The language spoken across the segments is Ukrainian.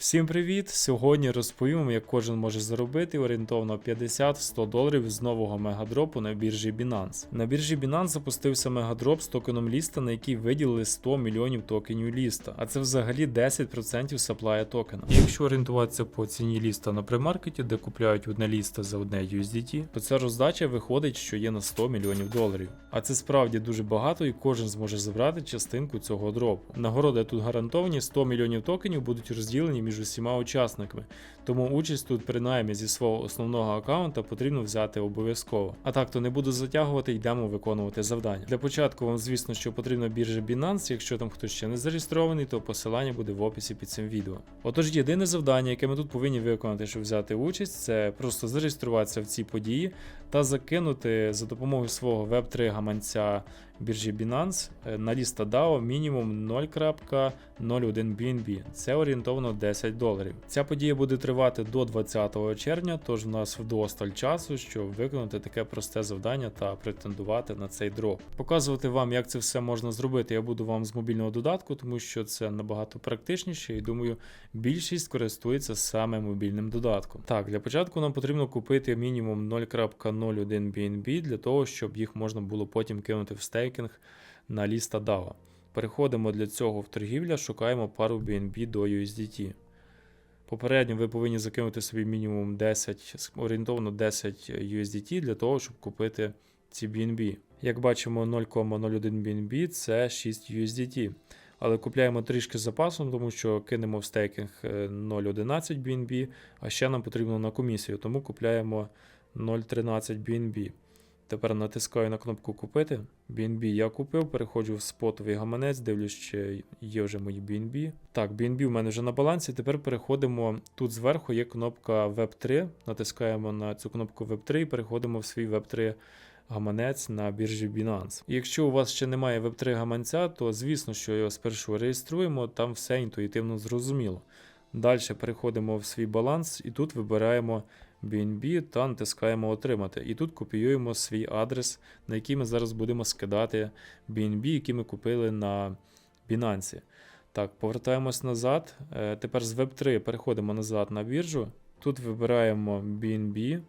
Всім привіт! Сьогодні розповім, як кожен може заробити орієнтовно 50-100 доларів з нового мегадропу на біржі Binance. На біржі Binance запустився мегадроп з токеном ліста, на який виділили 100 мільйонів токенів ліста, а це взагалі 10% саплая токена. І якщо орієнтуватися по ціні ліста на примаркеті, де купляють одне ліста за одне USDT, то ця роздача виходить, що є на 100 мільйонів доларів. А це справді дуже багато, і кожен зможе забрати частинку цього дропу. Нагороди тут гарантовані 100 мільйонів токенів будуть розділені між усіма учасниками, тому участь тут принаймні зі свого основного аккаунта потрібно взяти обов'язково. А так то не буду затягувати, йдемо виконувати завдання. Для початку вам, звісно, що потрібна біржа Binance, якщо там хтось ще не зареєстрований, то посилання буде в описі під цим відео. Отож, єдине завдання, яке ми тут повинні виконати, щоб взяти участь, це просто зареєструватися в ці події та закинути за допомогою свого Web3 гаманця біржі Binance е, на ліста DAO мінімум 0.01 BNB. Це орієнтовно 10 доларів. Ця подія буде тривати до 20 червня, тож в нас вдосталь часу, щоб виконати таке просте завдання та претендувати на цей дроп. Показувати вам, як це все можна зробити, я буду вам з мобільного додатку, тому що це набагато практичніше, і думаю, більшість користується саме мобільним додатком. Так, для початку нам потрібно купити мінімум 0.01 BNB для того, щоб їх можна було потім кинути в стейкінг на ліста DAO. Переходимо для цього в торгівля, шукаємо пару BNB до USDT. Попередньо ви повинні закинути собі мінімум 10, орієнтовно 10 USDT для того, щоб купити ці BNB. Як бачимо, 0,01 BNB це 6 USDT. Але купляємо трішки з запасом, тому що кинемо в стейкінг е, 0,11 BNB, а ще нам потрібно на комісію, тому купляємо 0,13 BNB. Тепер натискаю на кнопку Купити. BNB я купив, переходжу в спотовий гаманець, дивлюсь, чи є вже мої BNB. Так, BNB в мене вже на балансі. Тепер переходимо. Тут зверху є кнопка Web3. Натискаємо на цю кнопку Web3 і переходимо в свій Web3 гаманець на біржі Binance. І якщо у вас ще немає Web3 гаманця, то звісно, що його спершу реєструємо, там все інтуїтивно зрозуміло. Далі переходимо в свій баланс і тут вибираємо BNB та натискаємо Отримати. І тут копіюємо свій адрес, на який ми зараз будемо скидати BNB, які ми купили на Binance. Так, повертаємось назад. Е, Тепер з Web3 переходимо назад на біржу. Тут вибираємо BNB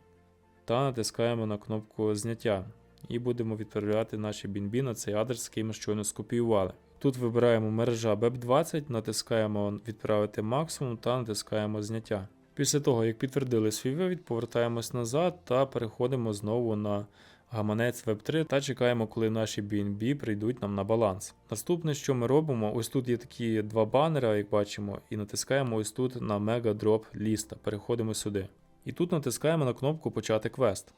та натискаємо на кнопку зняття. І будемо відправляти наші BNB на цей адрес, який ми щойно скопіювали. Тут вибираємо мережа BEP20, натискаємо відправити максимум та натискаємо зняття. Після того, як підтвердили свій вивід, повертаємось назад та переходимо знову на гаманець Web3 та чекаємо, коли наші BNB прийдуть нам на баланс. Наступне, що ми робимо, ось тут є такі два банери, як бачимо, і натискаємо ось тут на Mega Drop ліста. Переходимо сюди. І тут натискаємо на кнопку Почати квест.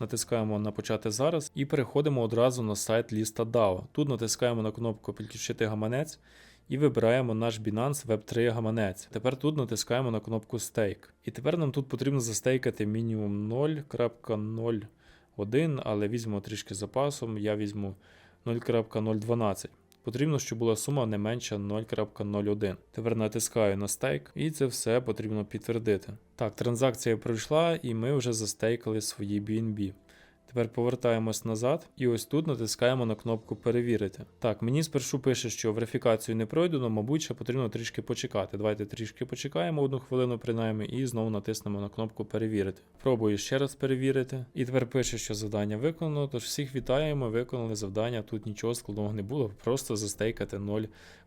Натискаємо на почати зараз і переходимо одразу на сайт ліста DAO. Тут натискаємо на кнопку Підключити гаманець і вибираємо наш Binance Web3 гаманець. Тепер тут натискаємо на кнопку Stake. І тепер нам тут потрібно застейкати мінімум 0.01, але візьмемо трішки запасом, я візьму 0.012. Потрібно, щоб була сума не менша 0.01. Тепер натискаю на стейк, і це все потрібно підтвердити. Так, транзакція пройшла, і ми вже застейкали свої BNB. Тепер повертаємось назад і ось тут натискаємо на кнопку Перевірити. Так, мені спершу пише, що верифікацію не пройдено, мабуть, ще потрібно трішки почекати. Давайте трішки почекаємо одну хвилину, принаймні, і знову натиснемо на кнопку Перевірити. Пробую ще раз перевірити. І тепер пише, що завдання виконано. Тож всіх вітаємо, виконали завдання. Тут нічого складного не було, просто застейкати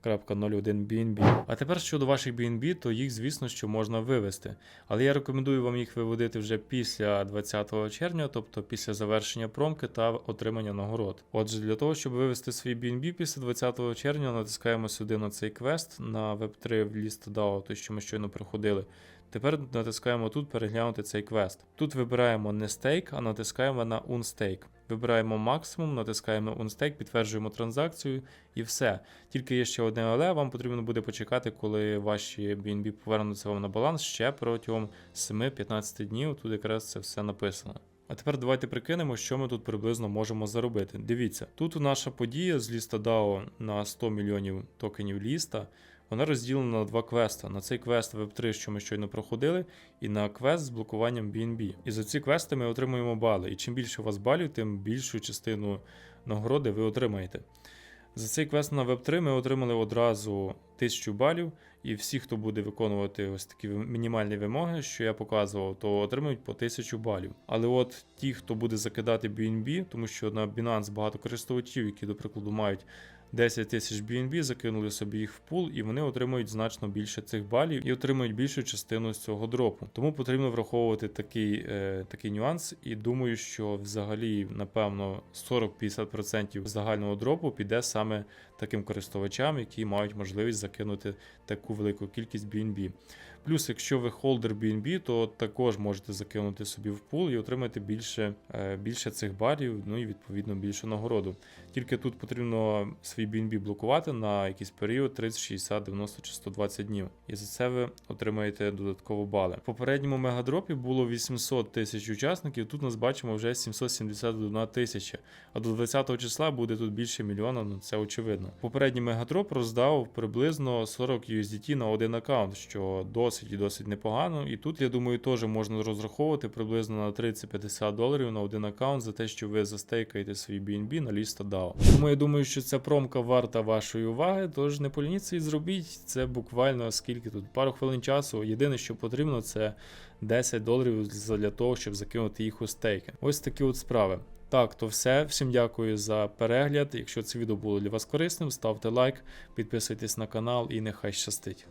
0.01 BNB. А тепер щодо ваших BNB, то їх, звісно, що можна вивести. Але я рекомендую вам їх виводити вже після 20 червня, тобто після завершення промки та отримання нагород. Отже, для того, щоб вивести свій BNB після 20 червня, натискаємо сюди на цей квест на Web3 в ліст DAO, той, що ми щойно проходили. Тепер натискаємо тут переглянути цей квест. Тут вибираємо не стейк, а натискаємо на Unstake. Вибираємо максимум, натискаємо на Unstake, підтверджуємо транзакцію і все. Тільки є ще одне але, вам потрібно буде почекати, коли ваші BNB повернуться вам на баланс ще протягом 7-15 днів. Тут якраз це все написано. А тепер давайте прикинемо, що ми тут приблизно можемо заробити. Дивіться, тут наша подія з ліста DAO на 100 мільйонів токенів ліста. Вона розділена на два квеста. На цей квест Web3, що ми щойно проходили, і на квест з блокуванням BNB. І за ці квести ми отримуємо бали. І чим більше у вас балів, тим більшу частину нагороди ви отримаєте. За цей квест на Web3 ми отримали одразу 1000 балів, і всі, хто буде виконувати ось такі мінімальні вимоги, що я показував, то отримують по 1000 балів. Але от ті, хто буде закидати BNB, тому що на Binance багато користувачів, які, до прикладу, мають 10 тисяч BNB, закинули собі їх в пул, і вони отримують значно більше цих балів і отримують більшу частину з цього дропу. Тому потрібно враховувати такий, е, такий нюанс. І думаю, що взагалі, напевно, 40-50% загального дропу піде саме таким користувачам, які мають можливість закинути таку велику кількість BNB. Плюс, якщо ви холдер BNB, то також можете закинути собі в пул і отримати більше, е, більше цих барів, ну і відповідно більше нагороду. Тільки тут потрібно свій BNB блокувати на якийсь період 30, 60, 90 чи 120 днів. І за це ви отримаєте додатково бали. В попередньому мегадропі було 800 тисяч учасників. Тут нас бачимо вже 771 тисяча. А до 20 числа буде тут більше мільйона, ну це очевидно. Попередній мегадроп роздав приблизно 40 USDT на один аккаунт, що досить і досить непогано. І тут, я думаю, теж можна розраховувати приблизно на 30-50 доларів на один аккаунт за те, що ви застейкаєте свій BNB на ліста DAO. Тому я думаю, що ця промка варта вашої уваги, тож не полініться і зробіть. Це буквально скільки тут пару хвилин часу. Єдине, що потрібно, це 10 доларів для того, щоб закинути їх у стейки. Ось такі от справи. Так, то все. Всім дякую за перегляд. Якщо це відео було для вас корисним, ставте лайк, підписуйтесь на канал і нехай щастить.